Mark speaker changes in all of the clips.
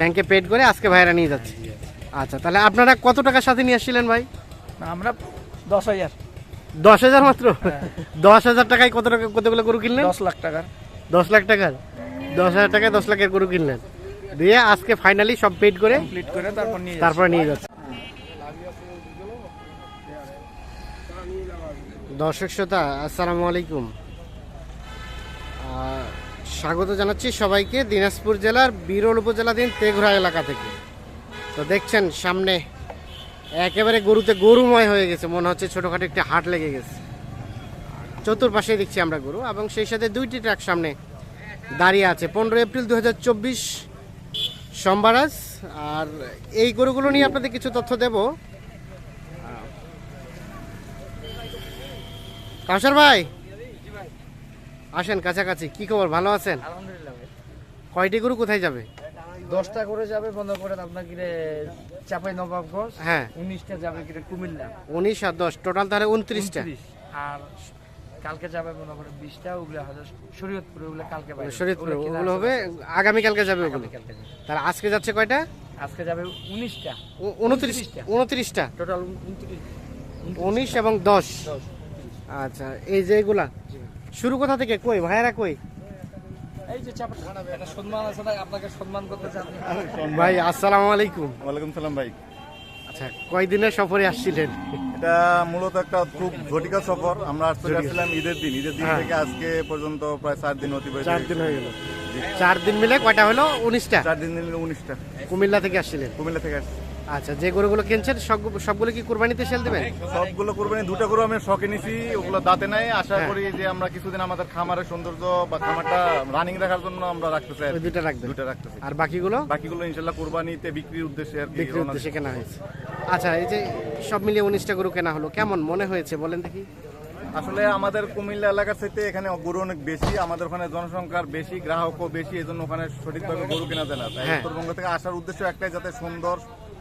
Speaker 1: ব্যাংকে পেড করে আজকে ভাইরা নিয়ে যাচ্ছে। আচ্ছা তাহলে আপনারা কত টাকার সাথে নিয়ে আসছিলেন ভাই?
Speaker 2: আমরা দশ হাজার।
Speaker 1: দশ হাজার মাত্র? দশ হাজার টাকায় কত টাকা কতগুলো গরু কিনলেন?
Speaker 2: দশ লাখ টাকার।
Speaker 1: দশ লাখ টাকার? দশ হাজার টাকায় দশ লাখের গরু কিনলেন। দিয়ে আজকে ফাইনালি সব পেড করে
Speaker 2: কমপ্লিট করে তারপর নিয়ে
Speaker 1: তারপরে নিয়ে যাচ্ছে। দর্শক শ্রোতা আসসালামু আলাইকুম। স্বাগত জানাচ্ছি সবাইকে দিনাজপুর জেলার বিরল উপজেলাধীন তেঘরা এলাকা থেকে। তো দেখছেন, সামনে একেবারে গরুতে গরুময় হয়ে গেছে। মনে হচ্ছে ছোটোখাটো একটি হাট লেগে গেছে। চতুর্পাশে দেখছি আমরা গরু এবং সেই সাথে দুইটি ট্রাক সামনে দাঁড়িয়ে আছে। পনেরো এপ্রিল দু হাজার সোমবার আজ। আর এই গরুগুলো নিয়ে আপনাদের কিছু তথ্য দেব। কাউসার ভাই আসেন কাছাকাছি। কি খবর? ভালো আছেন?
Speaker 2: আলহামদুলিল্লাহ ভাই।
Speaker 1: কয়টি গরু কোথায় যাবে?
Speaker 2: দশটা করে যাবে বন্ধ করেন আপনার কিরে চাপাই নবাবগঞ্জ
Speaker 1: হ্যাঁ।
Speaker 2: উনিশটা যাবে কিরে কুমিল্লা।
Speaker 1: উনিশ আর দশ টোটাল তাহলে উনত্রিশটা।
Speaker 2: 29 আর কালকে যাবে মনে করেন বিশটা ওগুলো শরীয়তপুরে ওগুলো কালকে ওগুলো
Speaker 1: হবে যাবে। ওগুলো। তাহলে আজকে যাচ্ছে কয়টা?
Speaker 2: আজকে যাবে উনিশটা।
Speaker 1: উনত্রিশটা।
Speaker 2: টোটাল উনত্রিশ।
Speaker 1: উনিশ এবং দশ। আচ্ছা এই যে এগুলা? শুরু কোথা থেকে? কই? ভাইয়েরা কই?
Speaker 2: এই যে চাপা একটা সম্মান আছে না আপনাকে সম্মান করতে চান
Speaker 1: ভাই আসসালামু আলাইকুম।
Speaker 3: ওয়ালাইকুম সালাম ভাই।
Speaker 1: আচ্ছা কয়দিনের সফরে আসছিলেন?
Speaker 3: এটা মূলত একটা খুব ঝটিকা সফর। আমরা আসতে যাচ্ছিলাম ঈদের দিন। ঈদের দিন
Speaker 1: হ্যাঁ।
Speaker 3: থেকে আজকে পর্যন্ত প্রায় চার দিন অতিবাহিত
Speaker 1: চার দিন হয়ে গেল। চার দিন মিলে কয়টা হলো? উনিশটা?
Speaker 3: চার দিন দিন উনিশটা।
Speaker 1: কুমিল্লা থেকে আসছিলেন।
Speaker 3: কুমিল্লা থেকে আসছে।
Speaker 1: আচ্ছা যে গরুগুলো কিনছেন সবগুলো কি কুরবানিতে সেল দেবেন?
Speaker 3: সবগুলো কোরবানি দুটো গরু আমি শখে নিছি ওগুলো দাঁতে নাই। আশা
Speaker 1: হ্যাঁ।
Speaker 3: করি যে আমরা কিছুদিন আমাদের খামারের সৌন্দর্য বা খামারটা রানিং রাখার জন্য আমরা
Speaker 1: রাখতে
Speaker 3: চাই।
Speaker 1: দুইটা রাখবেন?
Speaker 3: দুটো রাখতেছি।
Speaker 1: আর বাকিগুলো?
Speaker 3: বাকিগুলো ইনশাল্লাহ কোরবানিতে বিক্রির উদ্দেশ্যে আর
Speaker 1: বিক্রির উদ্দেশ্যে কেনা হয়েছে। আচ্ছা এই যে সব মিলিয়ে উনিশটা গরু কেনা হলো কেমন মনে হয়েছে বলেন দেখি?
Speaker 3: আসলে আমাদের কুমিল্লা এলাকার চাইতে এখানে গরু অনেক বেশি আমাদের ওখানে জনসংখ্যার বেশি গ্রাহকও বেশি এই জন্য ওখানে সঠিকভাবে গরু কেনা যায় না। তাই
Speaker 1: হ্যাঁ।
Speaker 3: উত্তরবঙ্গ থেকে আসার উদ্দেশ্য একটাই যাতে সুন্দর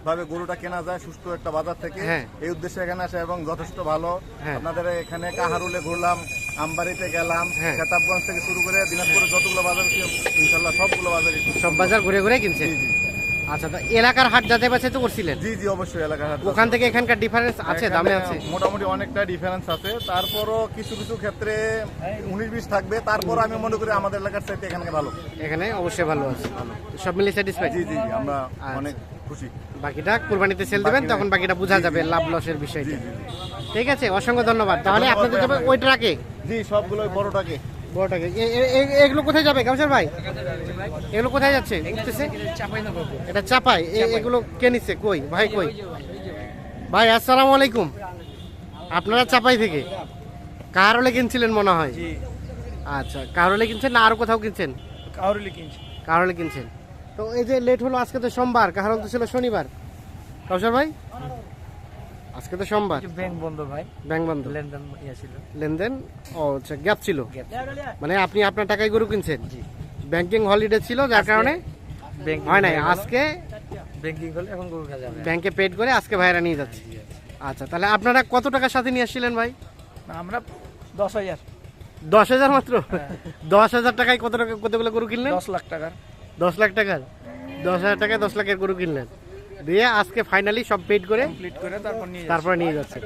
Speaker 3: ভাবে গরুটা কেনা যায় সুস্থ একটা বাজার থেকে।
Speaker 1: হ্যাঁ।
Speaker 3: এই উদ্দেশ্যে এখানে আসা এবং যথেষ্ট ভালো।
Speaker 1: হ্যাঁ।
Speaker 3: আপনাদের এখানে কাহারুলে ঘুরলাম আমবাড়িতে গেলাম
Speaker 1: হ্যাঁ।
Speaker 3: খেতাবগঞ্জ থেকে শুরু করে দিনাজপুরের যতগুলো বাজার ইনশাল্লাহ সবগুলো বাজারই
Speaker 1: সব বাজার ঘুরে ঘুরে
Speaker 3: জি
Speaker 1: আচ্ছা তো এলাকার হাট যাচাই বাছাই তো করছিলেন?
Speaker 3: জি জি অবশ্যই এলাকার হাট
Speaker 1: ওখান থেকে এখানকার ডিফারেন্স আছে দামে আছে?
Speaker 3: মোটামুটি অনেকটা ডিফারেন্স আছে। তারপরও কিছু কিছু ক্ষেত্রে উনিশ বিশ থাকবে। তারপর আমি মনে করি আমাদের এলাকার চাইতে এখানে ভালো।
Speaker 1: এখানে অবশ্যই ভালো আছে। সব মিলিয়ে
Speaker 3: জি জি আমরা
Speaker 1: আচ্ছা।
Speaker 3: অনেক খুশি।
Speaker 1: বাকিটা কুরবানিতে সেল দেবেন তখন বাকিটা বোঝা যাবে লাভ লসের বিষয়টা। ঠিক আছে অসংখ্য ধন্যবাদ। তাহলে আপনাদের যাবে ওই ট্রাকে?
Speaker 3: জি সবগুলো বড়টাকে।
Speaker 1: এ- এ- এ- এগুলো কোথায় যাবে কাউসার ভাই? এগুলো কোথায় যাচ্ছে? উঠতেছে? এটা চাপাই। এ- এগুলো কে নিচ্ছে? কই? ভাই কই? ভাই আসসালামু আলাইকুম। আপনারা চাপাই থেকে? কারলে কিনছিলেন মনে হয়?
Speaker 2: জি।
Speaker 1: আচ্ছা কারলে কিনছেন না আরও কোথাও কিনছেন?
Speaker 2: কাউরিলি কিনছি
Speaker 1: কারলে কিনছেন? তো এই যে লেট হলো আজকে তো সোমবার কারণ তো ছিল শনিবার। কাউসার ভাই? আজকে তো সোমবার।
Speaker 2: ব্যাংক বন্ধ ভাই।
Speaker 1: ব্যাংক বন্ধ।
Speaker 2: লেনদেন ইয়ে ছিল।
Speaker 1: লেনদেন? ও আচ্ছা গ্যাপ ছিল। মানে আপনি আপনার টাকায় গরু কিনছেন?
Speaker 2: জি।
Speaker 1: ব্যাংকিং হলিডে ছিল যার কারণে?
Speaker 2: ব্যাংকিং
Speaker 1: হয় নাই আজকে?
Speaker 2: ব্যাংকিং হলে এখন গরু যাবে।
Speaker 1: ব্যাংকে পেড করে আজকে ভাইরা নিয়ে যাচ্ছে। আচ্ছা তাহলে আপনারা কত টাকার সাথে নিয়ে আসছিলেন ভাই?
Speaker 2: আমরা দশ হাজার।
Speaker 1: দশ হাজার মাত্র? দশ হাজার টাকায় কত টাকা কতগুলো গরু কিনলেন?
Speaker 2: দশ লাখ টাকার।
Speaker 1: দশ লাখ টাকার। দশ হাজার টাকায় দশ লাখের গরু কিনলেন। দিয়ে আজকে ফাইনালি সব পেড করে
Speaker 2: কমপ্লিট করে তারপর নিয়ে
Speaker 1: তারপরে নিয়ে যাচ্ছে।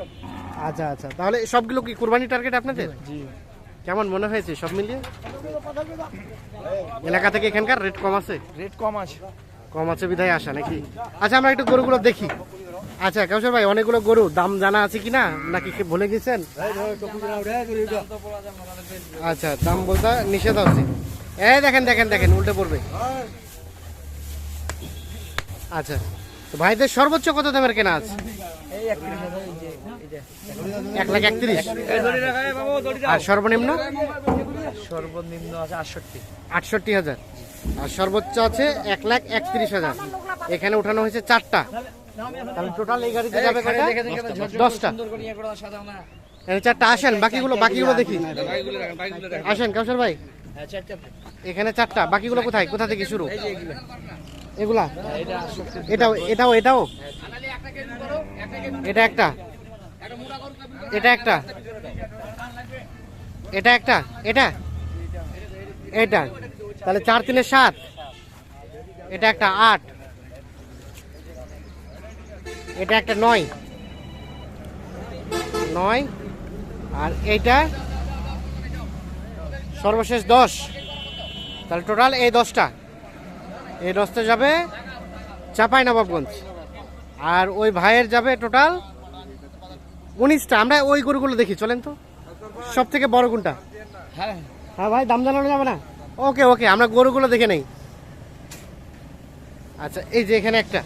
Speaker 1: আচ্ছা আচ্ছা। তাহলে সবগুলো কি কুরবানি টার্গেট আপনাদের?
Speaker 2: জি।
Speaker 1: কেমন মনে হয়েছে সব মিলিয়ে? এলাকা থেকে এখানকার রেট কম আছে?
Speaker 2: রেট কম আছে।
Speaker 1: কম আছে বিধায় আসা নাকি? আচ্ছা আমরা একটু গরুগুলো দেখি। আচ্ছা কাউসার ভাই অনেকগুলো গরু দাম জানা আছে কি না? নাকি কি ভুলে গেছেন? আচ্ছা দাম বলতে নিষেধ আছে। এই দেখেন দেখেন দেখেন উল্টে পড়বে। আচ্ছা তো ভাইদের সর্বোচ্চ কত দামের কেনা আছে? এক লাখ একত্রিশ। আর সর্বনিম্ন?
Speaker 2: সর্বনিম্ন আছে আটষট্টি।
Speaker 1: আটষট্টি হাজার। আর সর্বোচ্চ আছে এক লাখ একত্রিশ হাজার। এখানে উঠানো হয়েছে চারটা। তাহলে টোটাল এই গাড়িতে যাবে কয়টা? দশটা। চারটা আসেন বাকিগুলো বাকিগুলো দেখি। আসেন কাউসার ভাই। এখানে চারটা বাকিগুলো কোথায়? কোথা থেকে শুরু? এগুলা। এটাও এটাও এটাও? এটা একটা? এটা একটা? এটা একটা? এটা? এটা? তাহলে চার তিনে সাত। এটা একটা আট। এটা একটা নয়। নয়। আর এইটা? সর্বশেষ দশ। তাহলে টোটাল এই দশটা। এই দশটা যাবে চাপাই নবাবগঞ্জ। আর ওই ভাইয়ের যাবে টোটাল উনিশটা। আমরা ওই গরুগুলো দেখি চলেন তো। সব থেকে বড় কোনটা?
Speaker 2: হ্যাঁ।
Speaker 1: হ্যাঁ ভাই দাম জানানো যাবে না? ওকে ওকে আমরা গরুগুলো দেখে নেই। আচ্ছা এই যে এখানে একটা।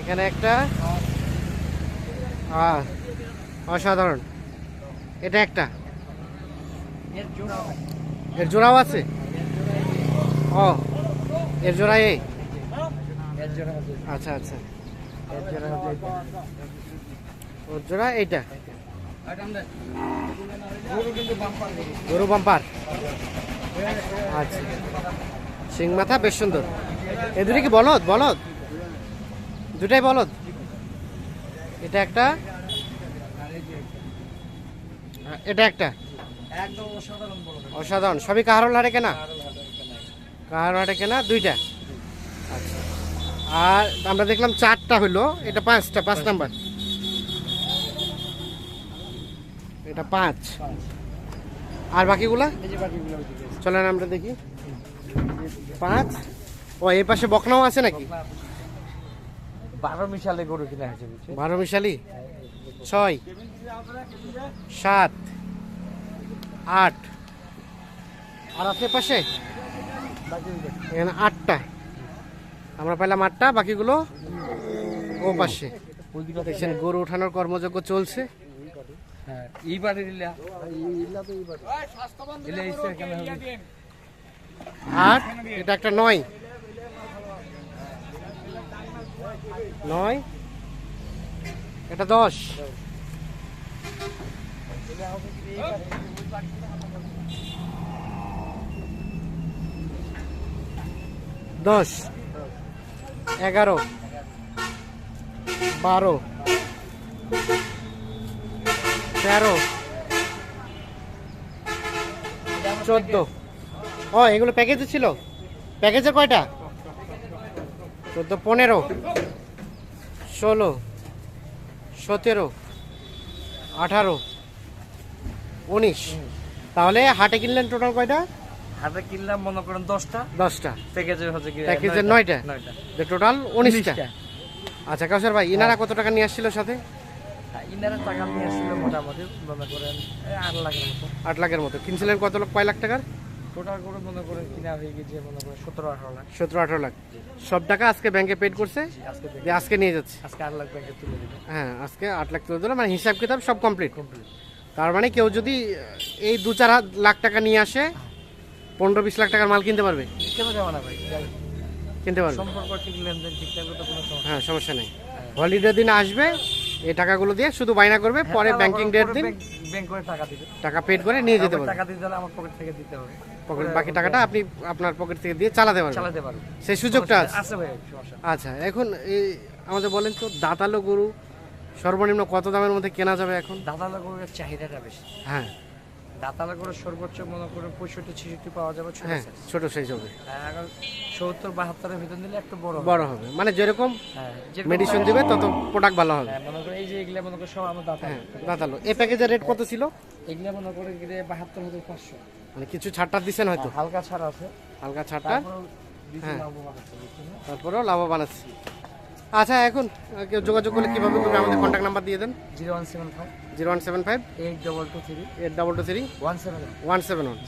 Speaker 1: এখানে একটা। অসাধারণ। এটা একটা।
Speaker 2: এর
Speaker 1: জোড়াও আছে। ও এর জোড়া এই? আচ্ছা আচ্ছা। ওর জোড়া এইটা
Speaker 2: গরু বাম্পার গরু
Speaker 1: গরু বাম্পার। আচ্ছা। সিং মাথা বেশ সুন্দর। এ দুটো কি বলদ? বলদ? দুটাই বলদ? এটা একটা? এটা একটা।
Speaker 2: একদম অসাধারণ
Speaker 1: অসাধারণ। সবই কাহারোল হাটে কেনা? কাহারোল হাটে কেনা। দুইটা? আচ্ছা। আর আমরা দেখলাম চারটা হলো এটা পাঁচটা পাঁচ নাম্বার। এটা পাঁচ। আর বাকিগুলা?
Speaker 2: আছে।
Speaker 1: চলেন আমরা দেখি। পাঁচ। ও এই পাশে বকনাও আছে নাকি?
Speaker 2: বারো মিশালে গরু কিনা বুঝছ
Speaker 1: বারো মিশালি? ছয়। সাত। আট। আর আছে পাশে? এখানে আটটা। আমরা পেলাম আটটা বাকিগুলো ও পাশে। দেখছেন গরু ওঠানোর কর্মযজ্ঞ চলছে।
Speaker 2: হ্যাঁ
Speaker 1: আর এটা একটা নয়। নয়? এটা দশ। দশ, এগারো, বারো, তেরো, চোদ্দ। ও, এগুলো প্যাকেজে ছিল? প্যাকেজে কয়টা? চোদ্দ, পনেরো, ষোলো, সতেরো, আঠারো উনিশ। তাহলে হাটে কিনলেন টোটাল কয়টা?
Speaker 2: হাতে কিনলাম মনে করেন দশটা।
Speaker 1: দশটা।
Speaker 2: প্যাকেজের হচ্ছে কি
Speaker 1: প্যাকেজের নয়টা।
Speaker 2: নয়টা?
Speaker 1: টোটাল উনিশটা? আচ্ছা কাউসার ভাই ইনারা কত টাকা নিয়ে আসছিল সাথে?
Speaker 2: ইনারা টাকা নিয়ে আসছিল মোটামুটি মনে করেন আট লাখের মতো।
Speaker 1: আট লাখের মতো। কিনছিলেন কত কয় লাখ টাকার?
Speaker 2: টোটাল করে মনে করেন কিনা হয়ে গেছে মনে করেন সতেরো আঠারো লাখ।
Speaker 1: সতেরো আঠারো লাখ। সব টাকা আজকে ব্যাংকে পেড করছে?
Speaker 2: আজকে
Speaker 1: নিয়ে যাচ্ছে?
Speaker 2: আজকে আট লাখ ব্যাংকে তুলে
Speaker 1: হ্যাঁ আজকে আট লাখ তুলে দিল মানে হিসাব কিতাব সব কমপ্লিট
Speaker 2: কমপ্লিট
Speaker 1: তার মানে কেউ যদি এই দু চার লাখ টাকা নিয়ে আসে পনেরো বিশ লাখ টাকার মাল কিনতে পারবে? কিনতে পারবে। হ্যাঁ সমস্যা নেই। হলিডে দিন আসবে এই টাকাগুলো দিয়ে শুধু বায়না করবে
Speaker 2: হ্যাঁ,
Speaker 1: পরে ব্যাংকিং ডেট দিন
Speaker 2: টাকা
Speaker 1: পেড করে নিয়ে যেতে পারবে।
Speaker 2: টাকা দিতে আমার পকেট থেকে দিতে হবে।
Speaker 1: পকেট বাকি টাকাটা আপনি আপনার পকেট থেকে দিয়ে চালাতে পারবেন।
Speaker 2: চালাতে
Speaker 1: সেই সুযোগটা আছে। আচ্ছা এখন এই আমাদের বলেন তো দাঁতালো গরু সর্বনিম্ন কত দামের মধ্যে কেনা যাবে এখন?
Speaker 2: দাতালা গরুর চাহিদাটা বেশি।
Speaker 1: হ্যাঁ।
Speaker 2: দাতালা গরুর সর্বোচ্চ মনে করে পঁয়ষট্টি ছেষট্টি পাওয়া যাবে ছোট
Speaker 1: হ্যাঁ। ছোট সাইজ হবে।
Speaker 2: সত্তর বাহাত্তরের ভিতর দিলে একটু বড়
Speaker 1: বড় হবে। মানে যেরকম
Speaker 2: হ্যাঁ
Speaker 1: মেডিসিন দিবে তত প্রোডাক্ট ভালো হবে।
Speaker 2: হ্যাঁ, মনে করে এই যে এগুলা মনে করে সব আমার দাতা
Speaker 1: হ্যাঁ দাঁতালো এই প্যাকেজের রেট কত ছিল?
Speaker 2: এগুলা মনে করে গিয়ে বাহাত্তর হাজার পাঁচশো।
Speaker 1: মানে কিছু ছাড়টা দিচ্ছেন হয়তো?
Speaker 2: হালকা ছাড় আছে।
Speaker 1: হালকা ছাড়টা? হ্যাঁ। তারপরেও লাভবান আছে। আচ্ছা এখন কেউ যোগাযোগ করলে কীভাবে করবে? আমাদের কন্ট্যাক্ট নাম্বার দিয়ে দেন।
Speaker 2: Zero one seven five.
Speaker 1: Zero one seven five.
Speaker 2: Eight double two three.
Speaker 1: Eight double two three.
Speaker 2: One seven
Speaker 1: one. Seven one.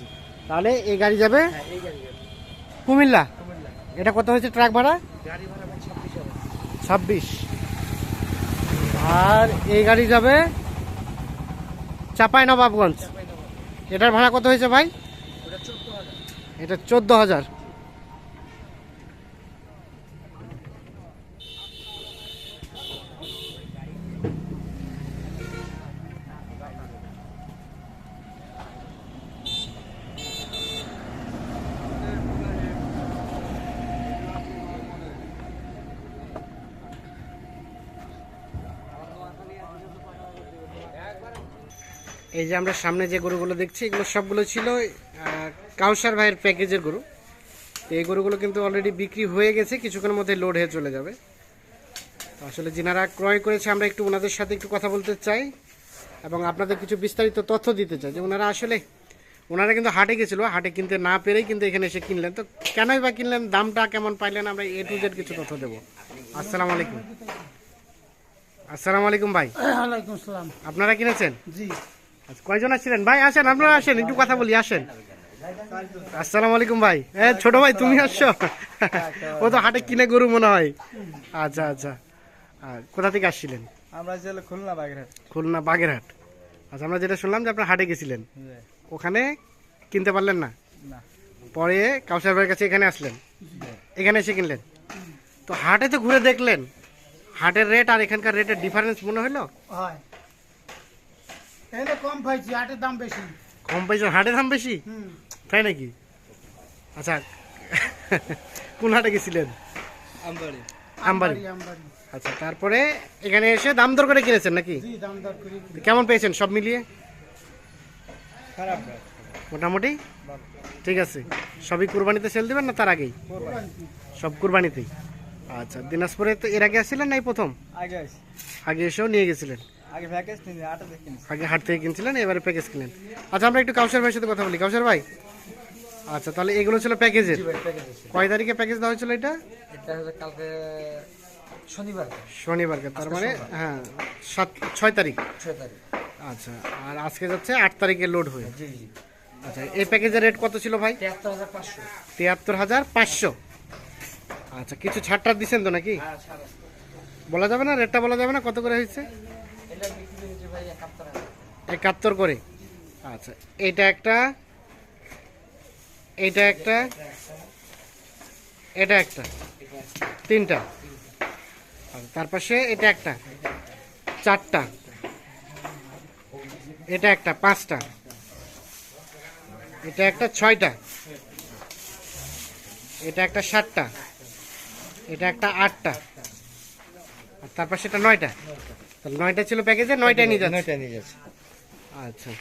Speaker 1: তাহলে এই গাড়ি যাবে?
Speaker 2: হ্যাঁ।
Speaker 1: কুমিল্লা? এটা কত হয়েছে ট্রাক ভাড়া?
Speaker 2: গাড়ি ভাড়া ছাব্বিশ
Speaker 1: আর এই গাড়ি যাবে চাপাই নবাবগঞ্জ এটার ভাড়া কত হয়েছে ভাই? এটা চোদ্দ হাজার। এই যে আমরা সামনে যে গরুগুলো দেখছি এগুলো সবগুলো ছিল কাউসার ভাইয়ের প্যাকেজের গরু। তো এই গরুগুলো কিন্তু অলরেডি বিক্রি হয়ে গেছে কিছুক্ষণের মধ্যে লোড হয়ে চলে যাবে। তো আসলে যিনারা ক্রয় করেছে আমরা একটু ওনাদের সাথে একটু কথা বলতে চাই এবং আপনাদের কিছু বিস্তারিত তথ্য দিতে চাই যে ওনারা আসলে ওনারা কিন্তু হাটে গেছিল হাটে কিনতে না পেরেই কিন্তু এখানে এসে কিনলেন। তো কেনই বা কিনলেন দামটা কেমন পাইলেন আমরা এ টু জেড কিছু তথ্য দেবো। আসসালামু আলাইকুম। আসসালামু আলাইকুম ভাই। আপনারা কিনেছেন?
Speaker 4: জি।
Speaker 1: কয়জন আসছিলেন ভাই আসেন আপনারা আসেন একটু কথা বলি আসেন। আসসালামু আলাইকুম ভাই। এ ছোট ভাই তুমি আসছো? ও তো হাটে কিনে গরু মনে হয়। আচ্ছা আচ্ছা। আর কোথা থেকে আসছিলেন?
Speaker 4: আমরা খুলনা বাগেরহাট।
Speaker 1: খুলনা বাগেরহাট। আচ্ছা আমরা যেটা শুনলাম যে আপনার হাটে গেছিলেন। ওখানে কিনতে পারলেন না?
Speaker 4: না।
Speaker 1: পরে কাউসার ভাইয়ের কাছে এখানে আসলেন। এখানে এসে কিনলেন? তো হাটে তো ঘুরে দেখলেন। হাটের রেট আর এখানকার রেটের ডিফারেন্স মনে হলো
Speaker 4: হয়। এলে কম পাইছি আটের দাম বেশি।
Speaker 1: কম পাইছেন হাটের দাম বেশি? তাই নাকি? আচ্ছা কোন হাটে গেছিলেন?
Speaker 4: আমবাড়ি।
Speaker 1: আমবাড়ি।
Speaker 4: আমবাড়ি
Speaker 1: আচ্ছা তারপরে এখানে এসে দাম দর করে কিনেছেন নাকি?
Speaker 4: জি দাম দর করি
Speaker 1: কেমন পেয়েছেন সব মিলিয়ে?
Speaker 4: খারাপ
Speaker 1: মোটামুটি? ঠিক আছে। সবই কুরবানিতে সেল দিবেন না তার আগেই? সব কুরবানিতেই। আচ্ছা দিনাজপুরে তো এর আগে আসছিলেন না এই প্রথম?
Speaker 4: আগে
Speaker 1: এসেও নিয়ে গেছিলেন।
Speaker 4: আগে প্যাকেজ
Speaker 1: হাট থেকে কিনছিলেন এবারে প্যাকেজ কিনেন আচ্ছা আমরা একটু কাউসার ভাইয়ের সাথে কথা বলি। কাউসার ভাই? আচ্ছা তাহলে এগুলো ছিল প্যাকেজের কয় তারিখে প্যাকেজ দেওয়া হয়েছিল এটা?
Speaker 2: কালকে শনিবার।
Speaker 1: শনিবারকে তার মানে হ্যাঁ সাত ছয় তারিখ।
Speaker 2: ছয় তারিখ।
Speaker 1: আচ্ছা আর আজকে যাচ্ছে আট তারিখে লোড হয়ে। আচ্ছা এই প্যাকেজের রেট কত ছিল ভাই?
Speaker 2: তিয়াত্তর হাজার পাঁচশো।
Speaker 1: আচ্ছা কিছু দিচ্ছেন তো নাকি?
Speaker 2: হ্যাঁ
Speaker 1: বলা যাবে না? রেটটা বলা যাবে না? কত করে হয়েছে
Speaker 2: এটা বিক্রি হয়েছে ভাই একাত্তর হাজার
Speaker 1: একাত্তর করে। আচ্ছা এটা একটা এটা একটা এটা একটা তিনটা। আচ্ছা, তার পাশে এটা একটা চারটা। এটা একটা পাঁচটা। এটা একটা ছয়টা। এটা একটা সাতটা। এটা একটা আটটা। আর তার পাশে এটা নয়টা। তাহলে নয়টা ছিল প্যাকেজে নয়টা নিয়ে যাচ্ছে।
Speaker 2: নয়টা নিয়ে যাচ্ছে।
Speaker 1: আচ্ছা।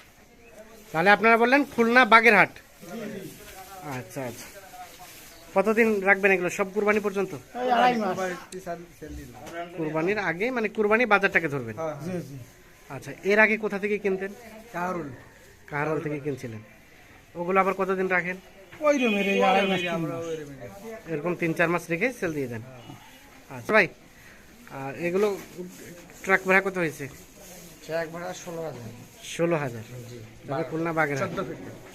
Speaker 1: তাহলে আপনারা বললেন খুলনা বাগেরহাট। আচ্ছা আচ্ছা। কতদিন রাখবেন এগুলো? সব কুরবানি পর্যন্ত?
Speaker 4: এই আড়াই মাস।
Speaker 1: কুরবানির আগে মানে কুরবানি বাজারটাকে ধরবেন?
Speaker 4: জি জি।
Speaker 1: আচ্ছা এর আগে কোথা থেকে কিনতেন?
Speaker 4: কারুল।
Speaker 1: কাহারল থেকে কিনছিলেন। ওগুলো আবার কতদিন রাখেন? এরকম তিন চার মাস রেখে সেল দিয়ে দেন। আচ্ছা ভাই আর এগুলো ট্রাক ভাড়া কত হয়েছে?
Speaker 2: ট্রাক ভাড়া ষোলো হাজার।
Speaker 1: ষোলো হাজার। তবে খুলনা বাগেরহাট।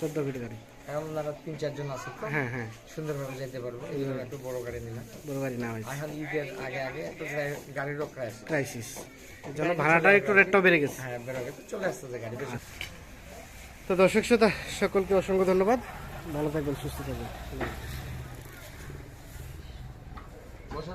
Speaker 1: চোদ্দ ফিট। গাড়ি।
Speaker 2: এখন ওনারা তিন চারজন আছে
Speaker 1: হ্যাঁ হ্যাঁ।
Speaker 2: সুন্দরভাবে যেতে পারব। একটু বড় গাড়ি নিলাম।
Speaker 1: বড় গাড়ি না
Speaker 2: এখন ঈদের আগে আগে একটু গাড়িরও ক্রাইস
Speaker 1: ক্রাইসিস জন্য ভাড়াটা একটু রেটটাও বেড়ে গেছে।
Speaker 2: হ্যাঁ চলে আসতেছে গাড়ি
Speaker 1: তো দর্শক শ্রোতা সকলকে অসংখ্য ধন্যবাদ। ভালো থাকবেন সুস্থ থাকবেন।
Speaker 2: বসো